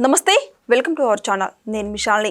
నమస్తే. Welcome to our channel. నేను మిషాల్ని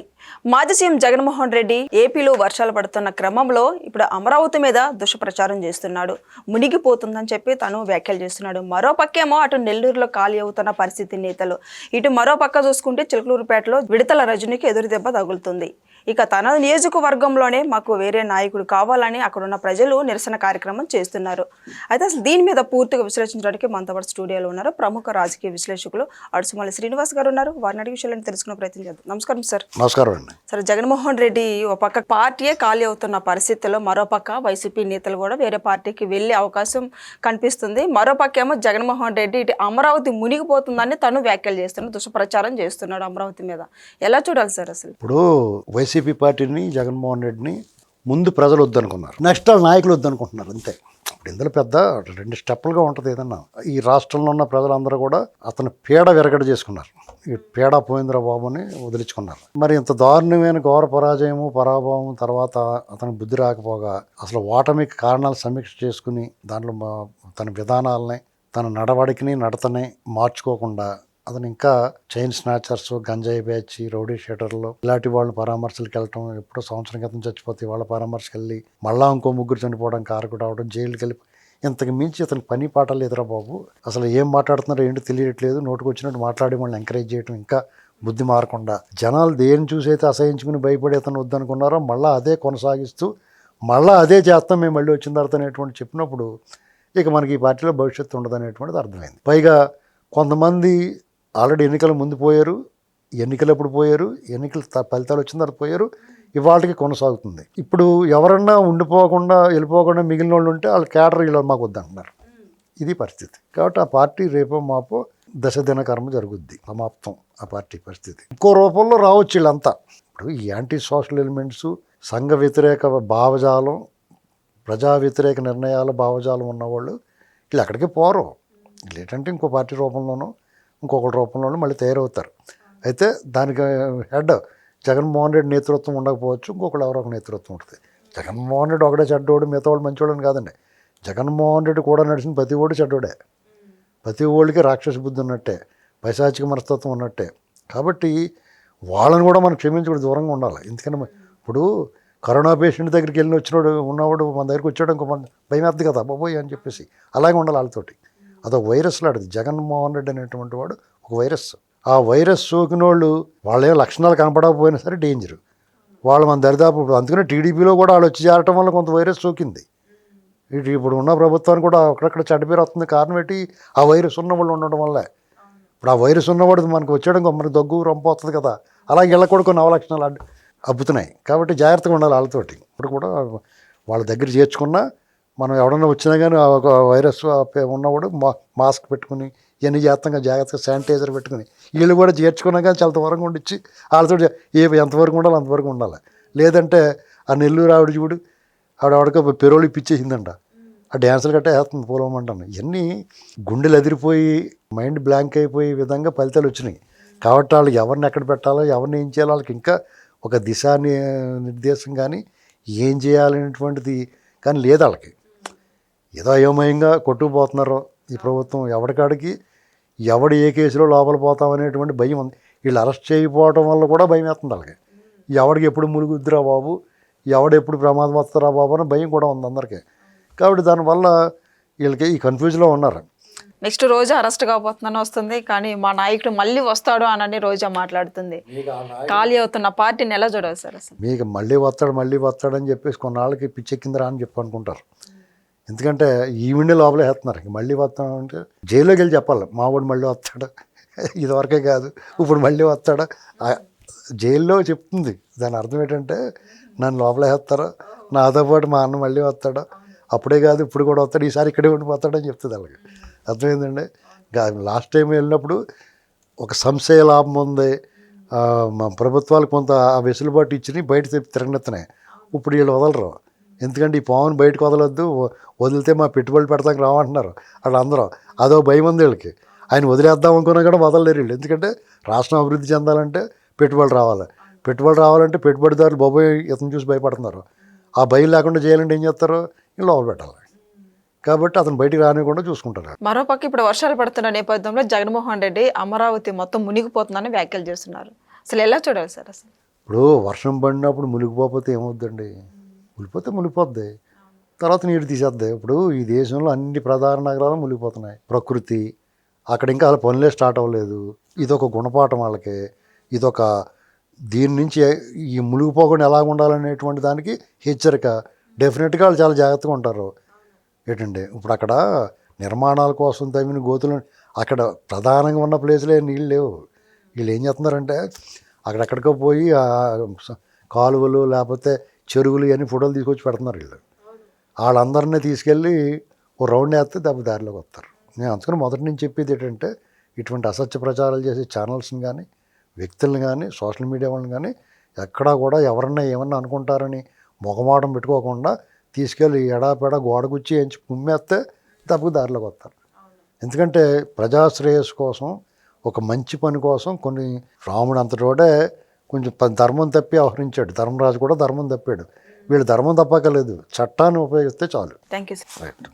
మాజీ సీఎం జగన్మోహన్ రెడ్డి ఏపీలో వర్షాలు పడుతున్న క్రమంలో ఇప్పుడు అమరావతి మీద దుష్ప్రచారం చేస్తున్నాడు. మునిగిపోతుందని చెప్పి తను వ్యాఖ్యలు చేస్తున్నాడు. మరో పక్కేమో అటు నెల్లూరులో ఖాళీ అవుతున్న పరిస్థితి నేతలు. ఇటు మరో పక్క చూసుకుంటే చిలకలూరుపేటలో విడతల రజనీకి ఎదురుదెబ్బ తగులుతుంది. ఇక తన నియోజకవర్గంలోనే మాకు వేరే నాయకుడు కావాలని అక్కడున్న ప్రజలు నిరసన కార్యక్రమం చేస్తున్నారు. అయితే అసలు దీని మీద పూర్తిగా విశ్లేషించడానికి మనతో పాటు స్టూడియోలో ఉన్నారు ప్రముఖ రాజకీయ విశ్లేషకులు అడుసుమల్లి శ్రీనివాస్ గారు ఉన్నారు. వారిని అడిగి విషయాలను తెలుసుకునే ప్రయత్నం చేద్దాం. నమస్కారం సార్. నమస్కారం అండి. సరే జగన్మోహన్ రెడ్డి ఒక పక్క పార్టీయే ఖాళీ అవుతున్న పరిస్థితుల్లో మరో పక్క వైసీపీ నేతలు కూడా వేరే పార్టీకి వెళ్ళే అవకాశం కనిపిస్తుంది. మరో పక్క ఏమో జగన్మోహన్ రెడ్డి ఇటు అమరావతి మునిగిపోతుందని తను వ్యాఖ్యలు చేస్తున్నాడు దుష్ప్రచారం చేస్తున్నాడు అమరావతి మీద. ఎలా చూడాలి సార్ అసలు? ఇప్పుడు వైసీపీ పార్టీని జగన్మోహన్ రెడ్డిని ముందు ప్రజలు వద్దనుకున్నారు. నెక్స్ట్ నాయకులు వద్దనుకుంటున్నారు అంతే. ఇప్పుడు ఇందులో పెద్ద రెండు స్టెప్పులుగా ఉంటుంది ఏదన్నా. ఈ రాష్ట్రంలో ఉన్న ప్రజలందరూ కూడా అతను పీడ విరగడ చేసుకున్నారు. ఈ పీడ పోయిందిరా బాబుని వదిలించుకున్నారు. మరి ఇంత దారుణమైన ఘోర పరాజయము పరాభవం తర్వాత అతను బుద్ధి రాకపోగా అసలు ఓటమికి కారణాలు సమీక్ష చేసుకుని దాంట్లో మా- తన విధానాలని తన నడవడికిని నడతని మార్చుకోకుండా అతను ఇంకా చైన్ స్నాచర్స్ గంజాయి బ్యాచ్ రౌడీ షేటర్లు ఇలాంటి వాళ్ళ పరామర్శలకు వెళ్ళటం ఎప్పుడో సంవత్సరం క్రితం చచ్చిపోతే వాళ్ళ పరామర్శకు వెళ్ళి మళ్ళా ఇంకో ముగ్గురు చనిపోవడం కారకుడు అవడం జైలుకి వెళ్ళి ఇంతకు మించి అతనికి పని పాటలు ఎదురా బాబు. అసలు ఏం మాట్లాడుతున్నారో ఏంటో తెలియట్లేదు. నోటుకు వచ్చినట్టు మాట్లాడి వాళ్ళని ఎంకరేజ్ చేయడం ఇంకా బుద్ధి మారకుండా. జనాలు దేని చూసి అయితే అసహించుకుని భయపడి అతను వద్దనుకున్నారో మళ్ళీ అదే కొనసాగిస్తూ మళ్ళీ అదే చేస్తాం మేము మళ్ళీ వచ్చిన తర్వాత అనేటువంటి చెప్పినప్పుడు ఇక మనకి ఈ పార్టీలో భవిష్యత్తు ఉండదు అనేటువంటిది అర్థమైంది. పైగా కొంతమంది ఆల్రెడీ ఎన్నికల ముందు పోయారు ఎన్నికలు ఎప్పుడు పోయారు ఎన్నికల ఫలితాలు వచ్చిన తర్వాత పోయారు ఇవాళకి కొనసాగుతుంది. ఇప్పుడు ఎవరన్నా ఉండిపోకుండా వెళ్ళిపోకుండా మిగిలిన వాళ్ళు ఉంటే వాళ్ళ క్యాడర్ ఇలా మాకు వద్దంటున్నారు. ఇది పరిస్థితి. కాబట్టి ఆ పార్టీ రేపో మాపో దశ దిన కర్మ జరుగుద్ది సమాప్తం ఆ పార్టీ పరిస్థితి. ఇంకో రూపంలో రావచ్చు వీళ్ళంతా. ఇప్పుడు ఈ యాంటీ సోషల్ ఎలిమెంట్స్ సంఘ వ్యతిరేక భావజాలం ప్రజా వ్యతిరేక నిర్ణయాల భావజాలం ఉన్నవాళ్ళు వీళ్ళు ఎక్కడికి పోరు. వీళ్ళు ఏంటంటే ఇంకో పార్టీ రూపంలోనో ఇంకొకటి రూపంలో మళ్ళీ తయారవుతారు. అయితే దానికి హెడ్ జగన్మోహన్ రెడ్డి నేతృత్వం ఉండకపోవచ్చు ఇంకొకటి ఎవరో ఒక నేతృత్వం ఉంటుంది. జగన్మోహన్ రెడ్డి ఒకటే చెడ్డోడు మిగతా వాళ్ళు మంచివాళ్ళని కాదండి. జగన్మోహన్ రెడ్డి కూడా నడిచిన ప్రతి ఓడి చెడ్డోడే. ప్రతి ఓళ్ళకి రాక్షస బుద్ధి ఉన్నట్టే పైశాచిక మనస్తత్వం ఉన్నట్టే. కాబట్టి వాళ్ళని కూడా మనం క్షమించకూడదు దూరంగా ఉండాలి. ఎందుకంటే ఇప్పుడు కరోనా పేషెంట్ దగ్గరికి వెళ్ళి వచ్చినోడు ఉన్నవాడు మన దగ్గరికి వచ్చాడు ఇంకో మన భయం అర్థం కదా బాబోయ్ అని చెప్పేసి అలాగే ఉండాలి వాళ్ళతోటి. అదొక వైరస్ లాంటిది. జగన్మోహన్ రెడ్డి అనేటువంటి వాడు ఒక వైరస్. ఆ వైరస్ సోకిన వాళ్ళు వాళ్ళే లక్షణాలు కనపడకపోయినా సరే డేంజర్. వాళ్ళు మన దరిదాపు ఇప్పుడు అందుకనే టీడీపీలో కూడా వాళ్ళు వచ్చి చేరటం వల్ల కొంత వైరస్ సోకింది. ఇటు ఇప్పుడు ఉన్న ప్రభుత్వానికి కూడా అక్కడక్కడ చెడ్డపేరు వస్తుంది. కారణం ఏంటి? ఆ వైరస్ ఉన్న వాళ్ళు ఉండడం వల్లే. ఇప్పుడు ఆ వైరస్ ఉన్నవాడు మనకు వచ్చేయడం మనకి దగ్గు రొంప వస్తుంది కదా. అలాగే వీళ్ళకి కూడా కొన్ని అవలక్షణాలు అబ్బుతున్నాయి. కాబట్టి జాగ్రత్తగా ఉండాలి వాళ్ళతోటి. ఇప్పుడు కూడా వాళ్ళ దగ్గర చేర్చుకున్నా మనం ఎవడన్నా వచ్చినా కానీ ఒక వైరస్ ఉన్నప్పుడు ఉన్నవాడు మా మాస్క్ పెట్టుకుని ఇవన్నీ జాగ్రత్తగా జాగ్రత్తగా శానిటైజర్ పెట్టుకుని వీళ్ళు కూడా చేర్చుకున్నా కానీ చాలా దూరంగా ఉండిచ్చి వాళ్ళతో ఏ ఎంతవరకు ఉండాలి అంతవరకు ఉండాలి. లేదంటే ఆ నెల్లూరు ఆవిడ చూడు ఆవిడ ఆవిడకి పెరోలు ఇప్పించేసిందంట. ఆ డ్యాన్సులు గట్టా వేస్తుంది పూలమంటాను ఇవన్నీ గుండెలు అదిరిపోయి మైండ్ బ్లాంక్ అయిపోయే విధంగా ఫలితాలు వచ్చినాయి. కాబట్టి వాళ్ళు ఎవరిని ఎక్కడ పెట్టాలో ఎవరిని ఏం చేయాలో వాళ్ళకి ఇంకా ఒక దిశా నిర్దేశం కానీ ఏం చేయాలనేటువంటిది కానీ లేదు వాళ్ళకి. ఏదో అయోమయంగా కొట్టుకుపోతున్నారు ఈ ప్రభుత్వం. ఎవరికాడికి ఎవడు ఏ కేసులో లోపల పోతామనేటువంటి భయం ఉంది. వీళ్ళు అరెస్ట్ చేయకపోవడం వల్ల కూడా భయం వేస్తుంది వాళ్ళకి. ఎవడికి ఎప్పుడు మురుగుద్దురా బాబు? ఎవడు ఎప్పుడు ప్రమాదం వస్తారా బాబు అని భయం కూడా ఉంది అందరికీ. కాబట్టి దానివల్ల వీళ్ళకి ఈ కన్ఫ్యూజ్లో ఉన్నారు. నెక్స్ట్ రోజు అరెస్ట్ కాబోతుందని వస్తుంది. కానీ మా నాయకుడు మళ్ళీ వస్తాడు అని రోజా మాట్లాడుతుంది. ఖాళీ అవుతున్న పార్టీని ఎలా చూడాలి సార్ మీకు మళ్ళీ వస్తాడు మళ్ళీ వస్తాడని చెప్పేసి కొన్నాళ్ళకి పిచ్చెక్కిందిరా అని చెప్పి అనుకుంటారు ఎందుకంటే ఈవిడే లోపల వేస్తున్నారు. ఇంక మళ్ళీ వస్తాం అంటే జైల్లోకి వెళ్ళి చెప్పాలి. మావాడు మళ్ళీ వస్తాడు. ఇదివరకే కాదు. ఇప్పుడు మళ్ళీ వస్తాడు. జైల్లో చెప్తుంది. దాని అర్థం ఏంటంటే నన్ను లోపల వేస్తారు. నాతో పాటు మా అన్న మళ్ళీ వస్తాడు. అప్పుడే కాదు ఇప్పుడు కూడా వస్తాడు. ఈసారి ఇక్కడే ఉండిపోతాడని చెప్తుంది అలాగే అర్థమైందండి లాస్ట్ టైం వెళ్ళినప్పుడు ఒక సంశయ లాభం ఉంది. మా ప్రభుత్వాలు కొంత ఆ వెసులుబాటు ఇచ్చి బయట తెప్పి ఇప్పుడు వీళ్ళు వదలరు. ఎందుకంటే ఈ పావును బయటకు వదలొద్దు వదిలితే మా పెట్టుబడులు పెడతానికి రావంటున్నారు. వాళ్ళందరూ అదో భయం ఉంది వీళ్ళకి. ఆయన వదిలేద్దాం అనుకున్నా కూడా వదలలేరు వీళ్ళు. ఎందుకంటే రాష్ట్రం అభివృద్ధి చెందాలంటే పెట్టుబడులు రావాలి. పెట్టుబడులు రావాలంటే పెట్టుబడిదారులు బాబోయ్ ఇతను చూసి భయపడుతున్నారు. ఆ భయం లేకుండా చేయాలంటే ఏం చేస్తారు? లోపల పెట్టాలి. కాబట్టి అతను బయటికి రానివ్వకుండా చూసుకుంటారు. మరోపక్క ఇప్పుడు వర్షాలు పడుతున్న నేపథ్యంలో జగన్మోహన్ రెడ్డి అమరావతి మొత్తం మునిగిపోతుందని వ్యాఖ్యలు చేస్తున్నారు. అసలు ఎలా చూడాలి సార్ అసలు? ఇప్పుడు వర్షం పడినప్పుడు మునిగిపోతే ఏమవుద్దండి? మునిగిపోతే మునిగిపోద్ది. తర్వాత నీరు తీసేద్ది. ఇప్పుడు ఈ దేశంలో అన్ని ప్రధాన నగరాలు మునిగిపోతున్నాయి. ప్రకృతి అక్కడ ఇంకా వాళ్ళ పనులే స్టార్ట్ అవ్వలేదు. ఇదొక గుణపాఠం వాళ్ళకి. ఇదొక దీని నుంచి ఈ మునిగిపోకుండా ఎలా ఉండాలనేటువంటి దానికి హెచ్చరిక. డెఫినెట్గా వాళ్ళు చాలా జాగ్రత్తగా ఉంటారు. ఏంటండి? ఇప్పుడు అక్కడ నిర్మాణాల కోసం తవ్విన గోతులు అక్కడ ప్రధానంగా ఉన్న ప్లేస్లే నీళ్ళు లేవు. వీళ్ళు ఏం చేస్తున్నారంటే అక్కడెక్కడికో పోయి కాలువలు లేకపోతే చెరువులు ఇవన్నీ ఫోటోలు తీసుకొచ్చి పెడుతున్నారు వీళ్ళు. వాళ్ళందరినీ తీసుకెళ్ళి ఓ రౌండ్ వేస్తే దెబ్బ దారిలోకి వస్తారు. నేను అందుకని మొదటి నుంచి చెప్పేది ఏంటంటే ఇటువంటి అసత్య ప్రచారాలు చేసే ఛానల్స్ని కానీ వ్యక్తులను కానీ సోషల్ మీడియా వాళ్ళని కానీ ఎక్కడా కూడా ఎవరన్నా ఏమన్నా అనుకుంటారని మొగమాటం పెట్టుకోకుండా తీసుకెళ్ళి ఎడాపెడ గోడగుచ్చి ఎంచి కుమ్మేస్తే దెబ్బకు దారిలోకి వస్తారు. ఎందుకంటే ప్రజాశ్రేయస్సు కోసం ఒక మంచి పని కోసం కొన్ని రాముడు అంతటోడే కొంచెం ధర్మం తప్పి వ్యవహరించాడు ధర్మరాజు కూడా ధర్మం తప్పాడు. వీళ్ళు ధర్మం తప్పకలేదు. చట్టాన్ని ఉపయోగిస్తే చాలు. Thank you sir right.